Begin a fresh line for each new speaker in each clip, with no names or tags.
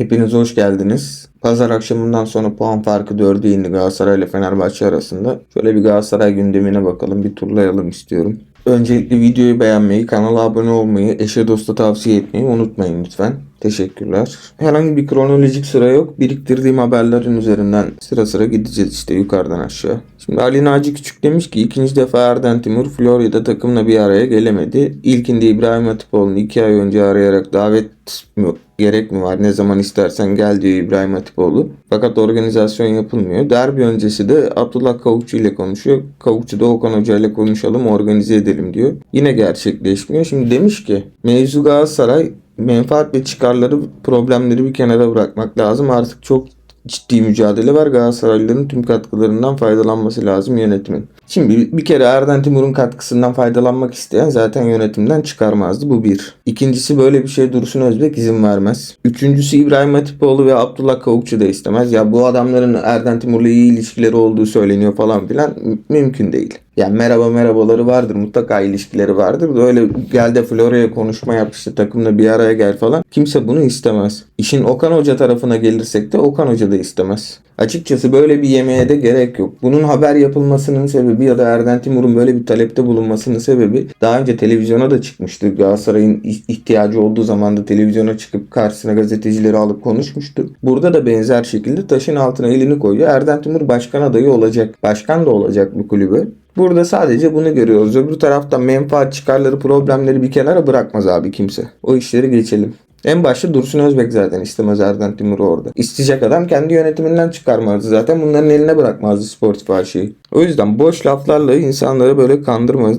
Hepiniz hoş geldiniz. Pazar akşamından sonra puan farkı 4'e indi Galatasaray ile Fenerbahçe arasında. Şöyle bir Galatasaray gündemine bakalım, bir turlayalım istiyorum. Öncelikle videoyu beğenmeyi, kanala abone olmayı, eşe dosta tavsiye etmeyi unutmayın lütfen. Teşekkürler. Herhangi bir kronolojik sıra yok. Biriktirdiğim haberlerin üzerinden sıra sıra gideceğiz işte yukarıdan aşağı. Şimdi Ali Naci Küçük demiş ki ikinci defa Erden Timur Florida takımla bir araya gelemedi. İlkinde İbrahim Hatipoğlu'nu iki ay önce arayarak davet mi gerek mi var ne zaman istersen gel diyor İbrahim Hatipoğlu. Fakat organizasyon yapılmıyor. Derbi öncesi de Abdullah Kavukçu ile konuşuyor. Kavukçu da Okan Hoca ile konuşalım organize edelim diyor. Yine gerçekleşmiyor. Şimdi demiş ki mevzu Galatasaray menfaat ve çıkarları problemleri bir kenara bırakmak lazım. Artık çok ciddi mücadele var. Galatasaraylıların tüm katkılarından faydalanması lazım yönetimin. Şimdi bir- kere Erden Timur'un katkısından faydalanmak isteyen zaten yönetimden çıkarmazdı. Bu bir. İkincisi böyle bir şey Dursun Özbek izin vermez. Üçüncüsü İbrahim Hatipoğlu ve Abdullah Kavukçu da istemez. Ya bu adamların Erden Timur'la iyi ilişkileri olduğu söyleniyor falan filan. Mümkün değil. Yani merhaba merhabaları vardır. Mutlaka ilişkileri vardır. da Öyle gel de Florya'ya konuşma yap işte takımla bir araya gel falan. Kimse bunu istemez. İşin Okan Hoca tarafına gelirsek de Okan Hoca da istemez. Açıkçası böyle bir yemeğe de gerek yok. Bunun haber yapılmasının sebebi ya da Erden Timur'un böyle bir talepte bulunmasının sebebi daha önce televizyona da çıkmıştı. Galatasaray'ın ih- ihtiyacı olduğu zaman da televizyona çıkıp karşısına gazetecileri alıp konuşmuştu. Burada da benzer şekilde taşın altına elini koyuyor. Erden Timur başkan adayı olacak. Başkan da olacak bu kulübe. Burada sadece bunu görüyoruz. Öbür taraftan menfaat çıkarları problemleri bir kenara bırakmaz abi kimse. O işleri geçelim. En başta Dursun Özbek zaten istemez Erden Timur'u orada. İsteyecek adam kendi yönetiminden çıkarmazdı zaten. Bunların eline bırakmazdı sportif her şeyi. O yüzden boş laflarla insanları böyle kandırma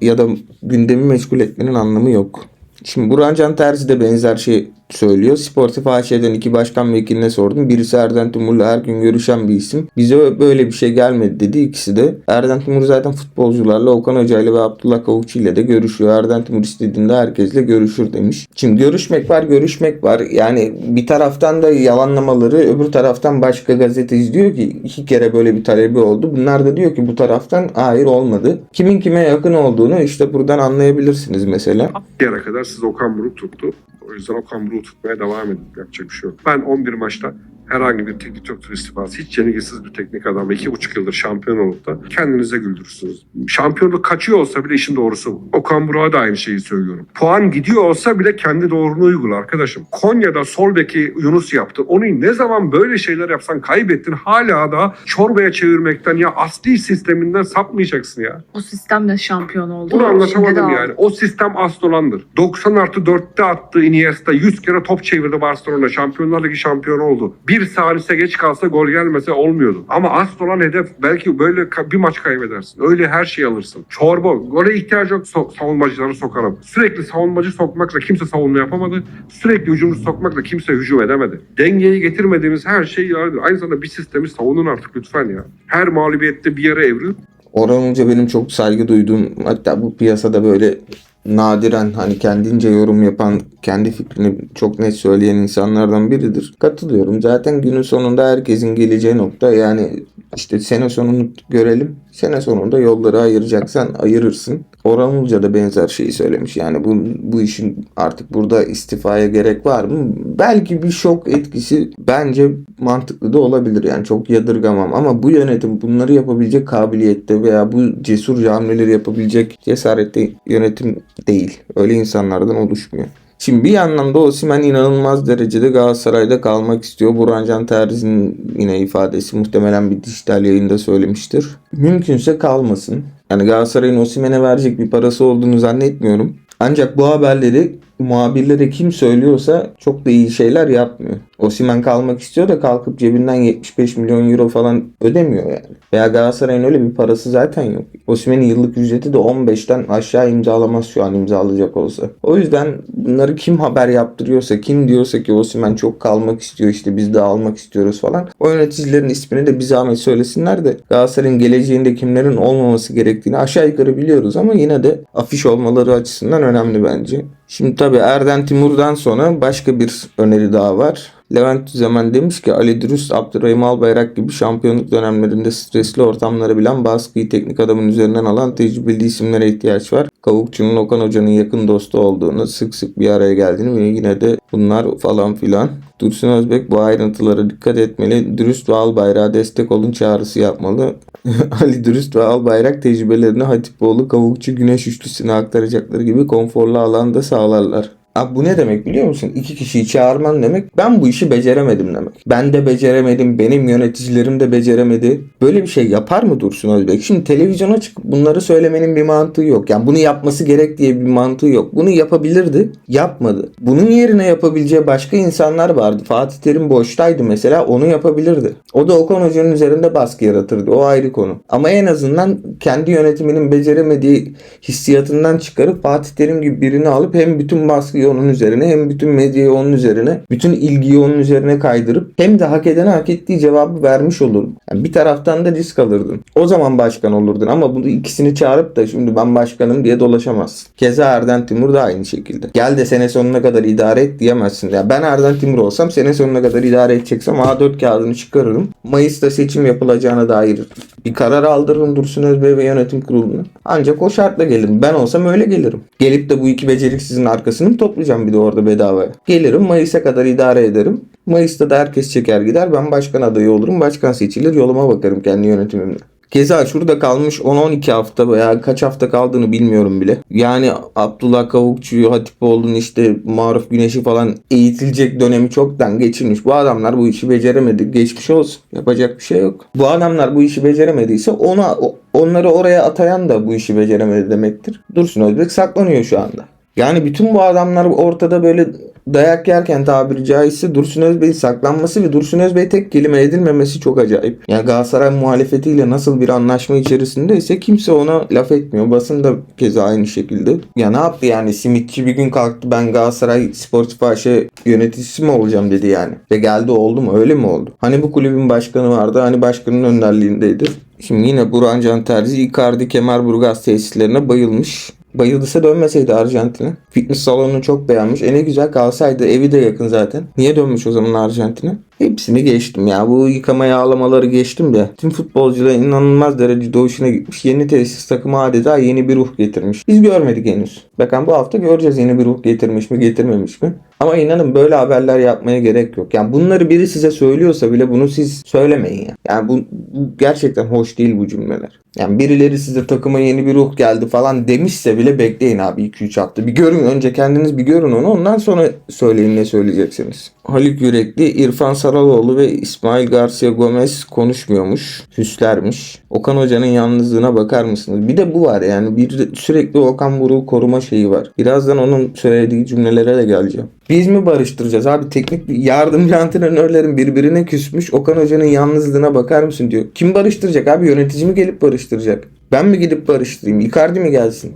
ya da gündemi meşgul etmenin anlamı yok. Şimdi Burhan Can Terzi de benzer şey söylüyor. Sportif AŞ'den iki başkan vekiline sordum. Birisi Erden Timur'la her gün görüşen bir isim. Bize böyle bir şey gelmedi dedi ikisi de. Erden Timur zaten futbolcularla Okan Hoca ile ve Abdullah Kavukçu ile de görüşüyor. Erden Timur istediğinde herkesle görüşür demiş. Şimdi görüşmek var görüşmek var. Yani bir taraftan da yalanlamaları öbür taraftan başka gazeteci diyor ki iki kere böyle bir talebi oldu. Bunlar da diyor ki bu taraftan hayır olmadı. Kimin kime yakın olduğunu işte buradan anlayabilirsiniz mesela.
Bir kadar siz Okan Buruk tuttu. O yüzden Okan Buruk'u tutmaya devam edin. Yapacak bir şey yok. Ben 11 maçta herhangi bir teknik direktör istifası, hiç yenilgisiz bir teknik adam, iki buçuk yıldır şampiyon olup da kendinize güldürürsünüz. Şampiyonluk kaçıyor olsa bile işin doğrusu bu. Okan Buruk'a da aynı şeyi söylüyorum. Puan gidiyor olsa bile kendi doğruluğunu uygula arkadaşım. Konya'da sol beki Yunus yaptı. Onu ne zaman böyle şeyler yapsan kaybettin. Hala da çorbaya çevirmekten ya asli sisteminden sapmayacaksın ya.
O sistemle şampiyon oldu.
Bunu anlatamadım yani. O sistem astrolandır. 90 artı 4'te attı Iniesta. 100 kere top çevirdi Barcelona. Şampiyonlar Ligi şampiyonu oldu. Bir salise geç kalsa gol gelmese olmuyordu. Ama astrolan hedef belki böyle bir maç kaybedersin. Öyle her şeyi alırsın. Çorba. Gole ihtiyacı yok so- savunmacıları sokarım. Sürekli savunmacı sokmakla kimse savunma yapamadı. Sürekli hücumcu sokmakla kimse hücum edemedi. Dengeyi getirmediğimiz her şey yani aynı zamanda bir sistemi savunun artık lütfen ya. Her mağlubiyette bir yere evrilip
Orhan Hoca benim çok saygı duyduğum hatta bu piyasada böyle nadiren hani kendince yorum yapan, kendi fikrini çok net söyleyen insanlardan biridir. Katılıyorum. Zaten günün sonunda herkesin geleceği nokta yani işte sene sonunu görelim. Sene sonunda yolları ayıracaksan ayırırsın. Orhan Hoca da benzer şeyi söylemiş. Yani bu, bu işin artık burada istifaya gerek var mı? Belki bir şok etkisi bence mantıklı da olabilir. Yani çok yadırgamam. Ama bu yönetim bunları yapabilecek kabiliyette veya bu cesur hamleleri yapabilecek cesarette yönetim değil. Öyle insanlardan oluşmuyor. Şimdi bir yandan da Osimhen inanılmaz derecede Galatasaray'da kalmak istiyor. Burhan Can Terzi'nin yine ifadesi muhtemelen bir dijital yayında söylemiştir. Mümkünse kalmasın. Yani Galatasaray'ın Osimhen'e verecek bir parası olduğunu zannetmiyorum. Ancak bu haberleri muhabirlere kim söylüyorsa çok da iyi şeyler yapmıyor. Osimhen kalmak istiyor da kalkıp cebinden 75 milyon euro falan ödemiyor yani. Veya Galatasaray'ın öyle bir parası zaten yok. Osimhen'in yıllık ücreti de 15'ten aşağı imzalamaz şu an imzalayacak olsa. O yüzden bunları kim haber yaptırıyorsa, kim diyorsa ki Osimhen çok kalmak istiyor işte biz de almak istiyoruz falan. O yöneticilerin ismini de bir zahmet söylesinler de Galatasaray'ın geleceğinde kimlerin olmaması gerektiğini aşağı yukarı biliyoruz ama yine de afiş olmaları açısından önemli bence. Şimdi tabii Erden Timur'dan sonra başka bir öneri daha var. Levent Düzemen demiş ki Ali Dürüst, Abdurrahim Albayrak gibi şampiyonluk dönemlerinde stresli ortamları bilen baskıyı teknik adamın üzerinden alan tecrübeli isimlere ihtiyaç var. Kavukçu'nun Okan Hoca'nın yakın dostu olduğunu, sık sık bir araya geldiğini ve yine de bunlar falan filan. Dursun Özbek bu ayrıntılara dikkat etmeli. Dürüst ve Albayrak'a destek olun çağrısı yapmalı. Ali Dürüst ve Albayrak tecrübelerini Hatipoğlu, Kavukçu, Güneş üçlüsüne aktaracakları gibi konforlu alanda sağlarlar. Abi bu ne demek biliyor musun? İki kişiyi çağırman demek ben bu işi beceremedim demek. Ben de beceremedim, benim yöneticilerim de beceremedi. Böyle bir şey yapar mı Dursun Özbek? Şimdi televizyona çıkıp bunları söylemenin bir mantığı yok. Yani bunu yapması gerek diye bir mantığı yok. Bunu yapabilirdi, yapmadı. Bunun yerine yapabileceği başka insanlar vardı. Fatih Terim boştaydı mesela onu yapabilirdi. O da Okan Hoca'nın üzerinde baskı yaratırdı. O ayrı konu. Ama en azından kendi yönetiminin beceremediği hissiyatından çıkarıp Fatih Terim gibi birini alıp hem bütün baskıyı onun üzerine hem bütün medyayı onun üzerine, bütün ilgiyi onun üzerine kaydırıp hem de hak edene hak ettiği cevabı vermiş olurdun. Yani bir taraftan da risk alırdın. O zaman başkan olurdun ama bunu ikisini çağırıp da şimdi ben başkanım diye dolaşamazsın. Keza Erden Timur da aynı şekilde. Gel de sene sonuna kadar idare et diyemezsin. Ya ben Erden Timur olsam sene sonuna kadar idare edeceksem A4 kağıdını çıkarırım. Mayıs'ta seçim yapılacağına dair bir karar aldırırım Dursun Özbey ve yönetim kuruluna. Ancak o şartla gelirim. Ben olsam öyle gelirim. Gelip de bu iki beceriksizin arkasını mı toplayacağım bir de orada bedavaya? Gelirim Mayıs'a kadar idare ederim. Mayıs'ta da herkes çeker gider. Ben başkan adayı olurum. Başkan seçilir. Yoluma bakarım kendi yönetimimle. Keza şurada kalmış 10-12 hafta veya kaç hafta kaldığını bilmiyorum bile. Yani Abdullah Kavukçu'yu, Hatipoğlu'nun işte Maruf Güneş'i falan eğitilecek dönemi çoktan geçirmiş. Bu adamlar bu işi beceremedi. Geçmiş olsun. Yapacak bir şey yok. Bu adamlar bu işi beceremediyse ona onları oraya atayan da bu işi beceremedi demektir. Dursun Özbek saklanıyor şu anda. Yani bütün bu adamlar ortada böyle dayak yerken tabiri caizse Dursun Özbey'in saklanması ve Dursun Özbey tek kelime edilmemesi çok acayip. Yani Galatasaray muhalefetiyle nasıl bir anlaşma içerisinde ise kimse ona laf etmiyor. Basın da keza aynı şekilde. Ya ne yaptı yani simitçi bir gün kalktı ben Galatasaray Sportif AŞ yöneticisi mi olacağım dedi yani. Ve geldi oldu mu öyle mi oldu? Hani bu kulübün başkanı vardı hani başkanın önderliğindeydi. Şimdi yine Burhan Can Terzi Icardi Kemerburgaz tesislerine bayılmış. Bayıldıysa dönmeseydi Arjantin'e. Fitness salonunu çok beğenmiş. E ne güzel kalsaydı. Evi de yakın zaten. Niye dönmüş o zaman Arjantin'e? Hepsini geçtim ya. Bu yıkama yağlamaları geçtim de. Tüm futbolcular inanılmaz derecede hoşuna gitmiş. Yeni tesis takımı adeta yeni bir ruh getirmiş. Biz görmedik henüz. Bakın bu hafta göreceğiz yeni bir ruh getirmiş mi getirmemiş mi? Ama inanın böyle haberler yapmaya gerek yok. Yani bunları biri size söylüyorsa bile bunu siz söylemeyin ya. Yani bu, bu gerçekten hoş değil bu cümleler. Yani birileri size takıma yeni bir ruh geldi falan demişse bile bekleyin abi 2-3 hafta. Bir görün önce kendiniz bir görün onu ondan sonra söyleyin ne söyleyeceksiniz. Haluk Yürekli, İrfan Saraloğlu ve İsmail Garcia Gomez konuşmuyormuş. Süslermiş. Okan Hoca'nın yalnızlığına bakar mısınız? Bir de bu var yani bir sürekli Okan Buruk'u koruma şeyi var. Birazdan onun söylediği cümlelere de geleceğim. Biz mi barıştıracağız abi? Teknik yardımcı antrenörlerin birbirine küsmüş. Okan Hoca'nın yalnızlığına bakar mısın diyor. Kim barıştıracak abi? Yönetici mi gelip barıştıracak? Ben mi gidip barıştırayım? Icardi mi gelsin?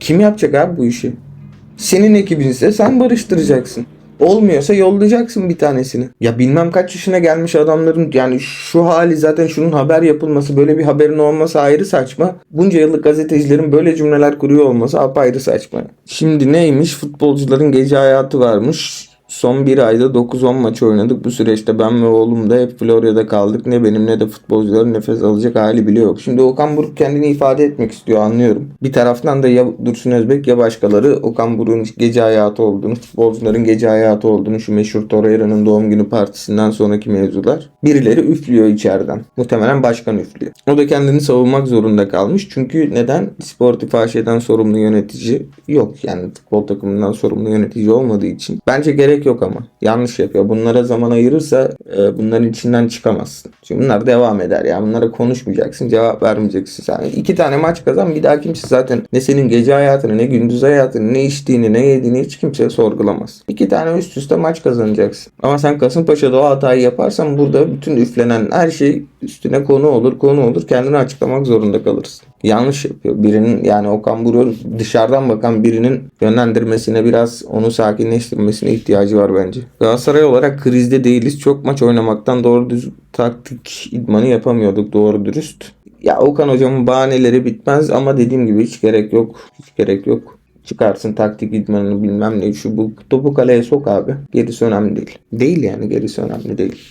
Kim yapacak abi bu işi? Senin ekibinse sen barıştıracaksın. Olmuyorsa yollayacaksın bir tanesini. Ya bilmem kaç yaşına gelmiş adamların yani şu hali zaten şunun haber yapılması böyle bir haberin olması ayrı saçma. Bunca yıllık gazetecilerin böyle cümleler kuruyor olması apayrı saçma. Şimdi neymiş? Futbolcuların gece hayatı varmış. Son bir ayda 9-10 maç oynadık. Bu süreçte ben ve oğlum da hep Florya'da kaldık. Ne benim ne de futbolcuların nefes alacak hali bile yok. Şimdi Okan Buruk kendini ifade etmek istiyor anlıyorum. Bir taraftan da ya Dursun Özbek ya başkaları Okan Buruk'un gece hayatı olduğunu, futbolcuların gece hayatı olduğunu, şu meşhur Torreira'nın doğum günü partisinden sonraki mevzular. Birileri üflüyor içeriden. Muhtemelen başkan üflüyor. O da kendini savunmak zorunda kalmış. Çünkü neden? Sportif AŞ'den sorumlu yönetici yok. Yani futbol takımından sorumlu yönetici olmadığı için. Bence gerek yok ama. Yanlış yapıyor. Bunlara zaman ayırırsa e, bunların içinden çıkamazsın. Çünkü bunlar devam eder. Yani bunlara konuşmayacaksın. Cevap vermeyeceksin. Yani iki tane maç kazan bir daha kimse zaten ne senin gece hayatını ne gündüz hayatını ne içtiğini ne yediğini hiç kimse sorgulamaz. İki tane üst üste maç kazanacaksın. Ama sen Kasımpaşa'da o hatayı yaparsan burada bütün üflenen her şey üstüne konu olur konu olur kendini açıklamak zorunda kalırsın. Yanlış yapıyor. Birinin yani Okan Buruk dışarıdan bakan birinin yönlendirmesine biraz onu sakinleştirmesine ihtiyacı var bence. Galatasaray olarak krizde değiliz. Çok maç oynamaktan doğru düz taktik idmanı yapamıyorduk doğru dürüst. Ya Okan hocamın bahaneleri bitmez ama dediğim gibi hiç gerek yok. Hiç gerek yok. Çıkarsın taktik idmanını bilmem ne şu bu. Topu kaleye sok abi. Gerisi önemli değil. Değil yani gerisi önemli değil.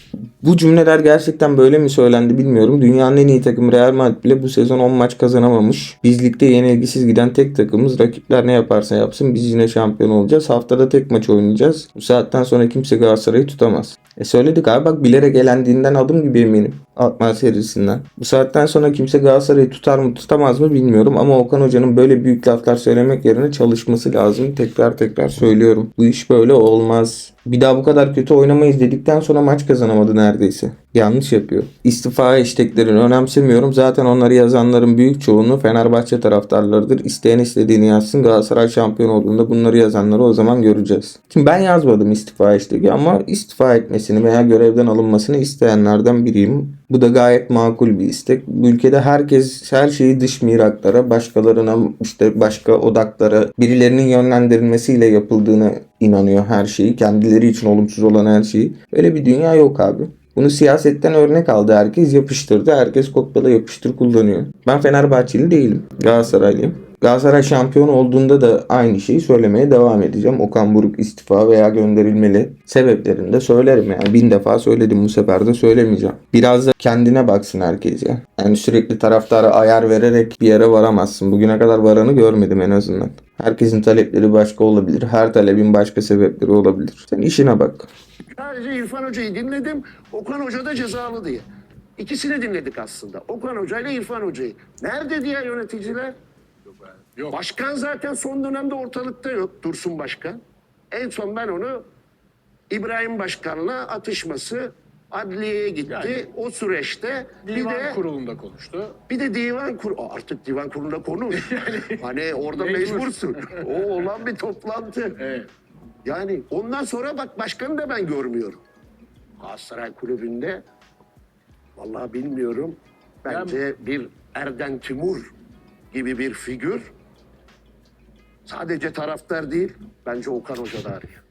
Bu cümleler gerçekten böyle mi söylendi bilmiyorum. Dünyanın en iyi takımı Real Madrid bile bu sezon 10 maç kazanamamış. Biz ligde yenilgisiz giden tek takımız. Rakipler ne yaparsa yapsın biz yine şampiyon olacağız. Haftada tek maç oynayacağız. Bu saatten sonra kimse Galatasaray'ı tutamaz. E söyledik abi bak bilerek elendiğinden adım gibi eminim. Atma serisinden. Bu saatten sonra kimse Galatasaray'ı tutar mı tutamaz mı bilmiyorum ama Okan Hoca'nın böyle büyük laflar söylemek yerine çalışması lazım. Tekrar tekrar söylüyorum. Bu iş böyle olmaz. Bir daha bu kadar kötü oynamayız dedikten sonra maç kazanamadı neredeyse. Yanlış yapıyor. İstifa hashtaglerini önemsemiyorum. Zaten onları yazanların büyük çoğunluğu Fenerbahçe taraftarlarıdır. İsteyen istediğini yazsın. Galatasaray şampiyon olduğunda bunları yazanları o zaman göreceğiz. Şimdi ben yazmadım istifa hashtag'i ama istifa etmesini veya görevden alınmasını isteyenlerden biriyim. Bu da gayet makul bir istek. Bu ülkede herkes her şeyi dış miraklara, başkalarına işte başka odaklara, birilerinin yönlendirilmesiyle yapıldığını inanıyor her şeyi. Kendileri için olumsuz olan her şeyi. Öyle bir dünya yok abi. Bunu siyasetten örnek aldı herkes yapıştırdı. Herkes kopyala yapıştır kullanıyor. Ben Fenerbahçeli değilim. Galatasaraylıyım. Galatasaray şampiyon olduğunda da aynı şeyi söylemeye devam edeceğim. Okan Buruk istifa veya gönderilmeli sebeplerini de söylerim. Yani bin defa söyledim bu sefer de söylemeyeceğim. Biraz da kendine baksın herkes ya. Yani sürekli taraftara ayar vererek bir yere varamazsın. Bugüne kadar varanı görmedim en azından. Herkesin talepleri başka olabilir. Her talebin başka sebepleri olabilir. Sen işine bak.
Sadece İrfan Hoca'yı dinledim. Okan Hoca da cezalı diye. İkisini dinledik aslında. Okan Hoca ile İrfan Hoca'yı. Nerede diğer yöneticiler?
Yok.
Başkan zaten son dönemde ortalıkta yok. Dursun Başkan. En son ben onu İbrahim Başkan'la atışması adliyeye gitti.
Yani
o süreçte bir
Divan
de
kurulunda konuştu.
bir de divan kur artık divan kurulunda konu. hani orada
Mecbur.
mecbursun. o olan bir toplantı.
Evet.
Yani ondan sonra bak başkanı da ben görmüyorum. Galatasaray Kulübü'nde vallahi bilmiyorum. Bence bir Erden Timur gibi bir figür sadece taraftar değil bence Okan Hoca da arıyor.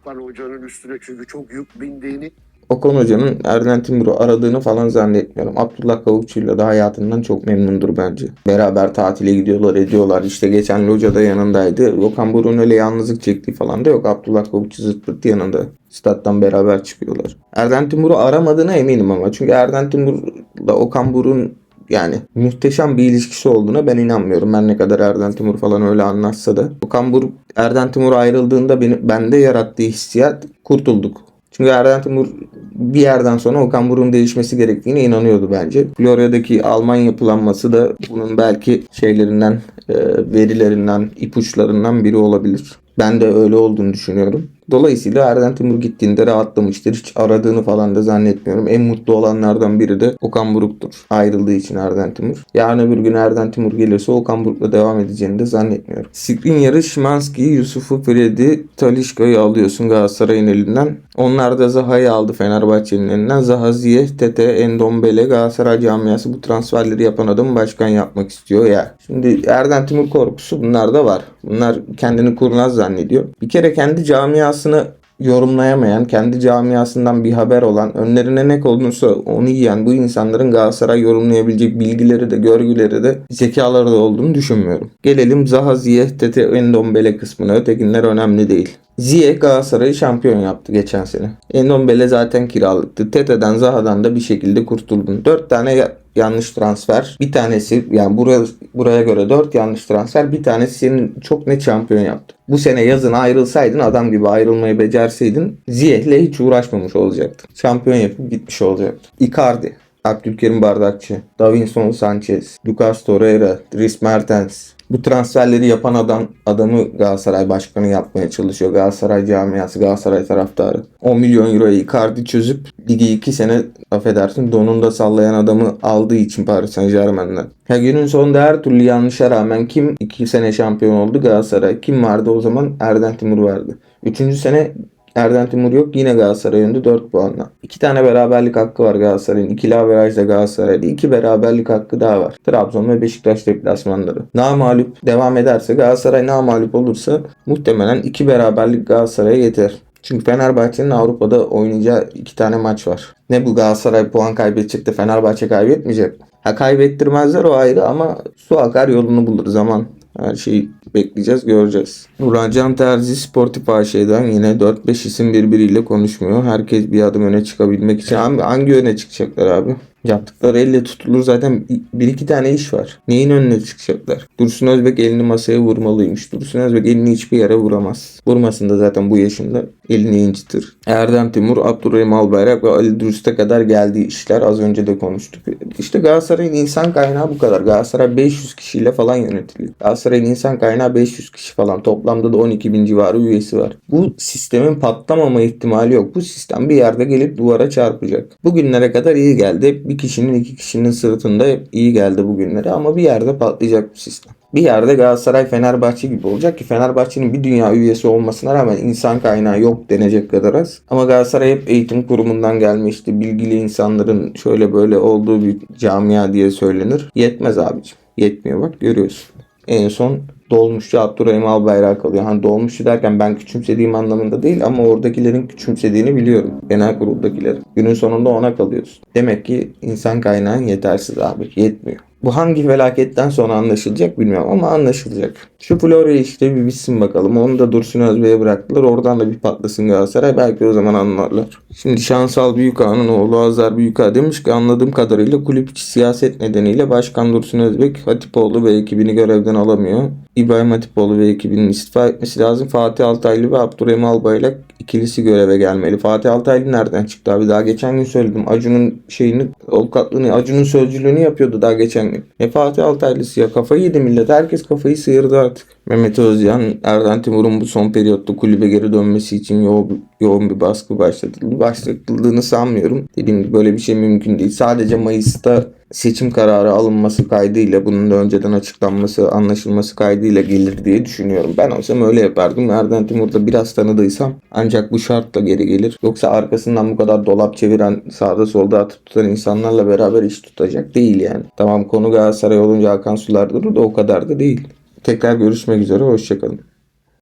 Okan Hoca'nın üstüne çünkü çok yük bindiğini
Okan Hoca'nın Erden Timur'u aradığını falan zannetmiyorum. Abdullah Kavukçu'yla da hayatından çok memnundur bence. Beraber tatile gidiyorlar ediyorlar. İşte geçen loca da yanındaydı. Okan Buruk'un öyle yalnızlık çektiği falan da yok. Abdullah Kavukçu zırt pırt yanında. Stat'tan beraber çıkıyorlar. Erden Timur'u aramadığına eminim ama. Çünkü Erden Timur'la Okan Buruk'un yani muhteşem bir ilişkisi olduğuna ben inanmıyorum. Ben ne kadar Erden Timur falan öyle anlatsa da. Okan Buruk Erden Timur ayrıldığında beni, bende yarattığı hissiyat kurtulduk. Çünkü Erden Timur bir yerden sonra Okan Buruk'un değişmesi gerektiğine inanıyordu bence. Florya'daki Alman yapılanması da bunun belki şeylerinden, e, verilerinden, ipuçlarından biri olabilir. Ben de öyle olduğunu düşünüyorum. Dolayısıyla Erden Timur gittiğinde rahatlamıştır. Hiç aradığını falan da zannetmiyorum. En mutlu olanlardan biri de Okan Buruk'tur. Ayrıldığı için Erden Timur. Yarın öbür gün Erden Timur gelirse Okan Buruk'la devam edeceğini de zannetmiyorum. Skriniar'ı, Şimanski'yi, Yusuf'u, Fred'i, Talişka'yı alıyorsun Galatasaray'ın elinden. Onlar da Zaha'yı aldı Fenerbahçe'nin elinden. Zaha, Ziyeh, Tete, Endombele, Galatasaray camiası bu transferleri yapan adamı başkan yapmak istiyor ya. Şimdi Erden Timur korkusu bunlar da var. Bunlar kendini kurnaz zannediyor. Bir kere kendi camiasını yorumlayamayan, kendi camiasından bir haber olan, önlerine ne konulursa onu yiyen bu insanların Galatasaray yorumlayabilecek bilgileri de, görgüleri de, zekaları da olduğunu düşünmüyorum. Gelelim Zaha, Ziyeh, Tete, Endombele kısmına. Ötekinler önemli değil. Ziyeh Galatasaray'ı şampiyon yaptı geçen sene. Endombele zaten kiralıktı. Tete'den Zaha'dan da bir şekilde kurtuldun. 4 tane yanlış transfer. Bir tanesi yani buraya, buraya göre 4 yanlış transfer. Bir tanesi senin çok net şampiyon yaptı. Bu sene yazın ayrılsaydın adam gibi ayrılmayı becerseydin Ziyeh'le hiç uğraşmamış olacaktın. Şampiyon yapıp gitmiş olacaktı. Icardi. Abdülkerim Bardakçı, Davinson Sanchez, Lucas Torreira, Dries Mertens. Bu transferleri yapan adam adamı Galatasaray başkanı yapmaya çalışıyor. Galatasaray camiası, Galatasaray taraftarı. 10 milyon euroya Icardi çözüp ligi 2 sene affedersin donunda sallayan adamı aldığı için Paris Saint Germain'den. Ya günün sonunda her türlü yanlışa rağmen kim 2 sene şampiyon oldu Galatasaray? Kim vardı o zaman? Erden Timur vardı. Üçüncü sene Erden Timur yok. Yine Galatasaray önde 4 puanla. 2 tane beraberlik hakkı var Galatasaray'ın. İkili averajda Galatasaray'da. 2 beraberlik hakkı daha var. Trabzon ve Beşiktaş deplasmanları. Namalup devam ederse Galatasaray namalup olursa muhtemelen 2 beraberlik Galatasaray'a yeter. Çünkü Fenerbahçe'nin Avrupa'da oynayacağı 2 tane maç var. Ne bu Galatasaray puan kaybedecek de Fenerbahçe kaybetmeyecek? Ha kaybettirmezler o ayrı ama su akar yolunu bulur zaman. Her şey Bekleyeceğiz göreceğiz. Nurcan Terzi Sportif AŞ'den yine 4-5 isim birbiriyle konuşmuyor. Herkes bir adım öne çıkabilmek için. Hangi, hangi öne çıkacaklar abi? Yaptıkları elle tutulur zaten bir iki tane iş var. Neyin önüne çıkacaklar? Dursun Özbek elini masaya vurmalıymış. Dursun Özbek elini hiçbir yere vuramaz. Vurmasın da zaten bu yaşında elini incitir. Erdem Timur, Abdurrahim Albayrak ve Ali Dürüst'e kadar geldiği işler az önce de konuştuk. İşte Galatasaray'ın insan kaynağı bu kadar. Galatasaray 500 kişiyle falan yönetiliyor. Galatasaray'ın insan kaynağı 500 kişi falan. Toplamda da 12 bin civarı üyesi var. Bu sistemin patlamama ihtimali yok. Bu sistem bir yerde gelip duvara çarpacak. Bugünlere kadar iyi geldi. Bir kişinin iki kişinin sırtında iyi geldi bugünlere ama bir yerde patlayacak bu sistem. Bir yerde Galatasaray Fenerbahçe gibi olacak ki Fenerbahçe'nin bir dünya üyesi olmasına rağmen insan kaynağı yok denecek kadar az. Ama Galatasaray hep eğitim kurumundan gelmişti. Bilgili insanların şöyle böyle olduğu bir camia diye söylenir. Yetmez abicim. Yetmiyor bak görüyorsun. En son dolmuşçu Abdurrahim Albayrak kalıyor. Hani dolmuşçu derken ben küçümsediğim anlamında değil ama oradakilerin küçümsediğini biliyorum. Genel kuruldakilerin. Günün sonunda ona kalıyorsun. Demek ki insan kaynağın yetersiz abi. Yetmiyor. Bu hangi felaketten sonra anlaşılacak bilmiyorum ama anlaşılacak. Şu Florya işte bir bitsin bakalım. Onu da Dursun Özbey'e bıraktılar. Oradan da bir patlasın Galatasaray. Belki o zaman anlarlar. Şimdi Şansal Büyükağa'nın oğlu Azar Büyükağ demiş ki anladığım kadarıyla kulüp içi siyaset nedeniyle Başkan Dursun Özbek Hatipoğlu ve ekibini görevden alamıyor. İbrahim Hatipoğlu ve ekibinin istifa etmesi lazım. Fatih Altaylı ve Abdurrahim Albayrak ikilisi göreve gelmeli. Fatih Altaylı nereden çıktı abi? Daha geçen gün söyledim. Acun'un şeyini, avukatlığını, Acun'un sözcülüğünü yapıyordu daha geçen gün. Ne Fatih Altaylısı ya? Kafayı yedi millet. Herkes kafayı sıyırdı artık. Mehmet Özcan, Erden Timur'un bu son periyotta kulübe geri dönmesi için yoğun, yoğun bir baskı başlatıldı. Başlatıldığını sanmıyorum. Dediğim gibi böyle bir şey mümkün değil. Sadece Mayıs'ta seçim kararı alınması kaydıyla bunun da önceden açıklanması, anlaşılması kaydıyla gelir diye düşünüyorum. Ben olsam öyle yapardım. Erden Timur'da biraz tanıdıysam ancak bu şartla geri gelir. Yoksa arkasından bu kadar dolap çeviren, sağda solda atıp tutan insanlarla beraber iş tutacak değil yani. Tamam konu Galatasaray olunca Hakan Sular durur da o kadar da değil. Tekrar görüşmek üzere. Hoşçakalın.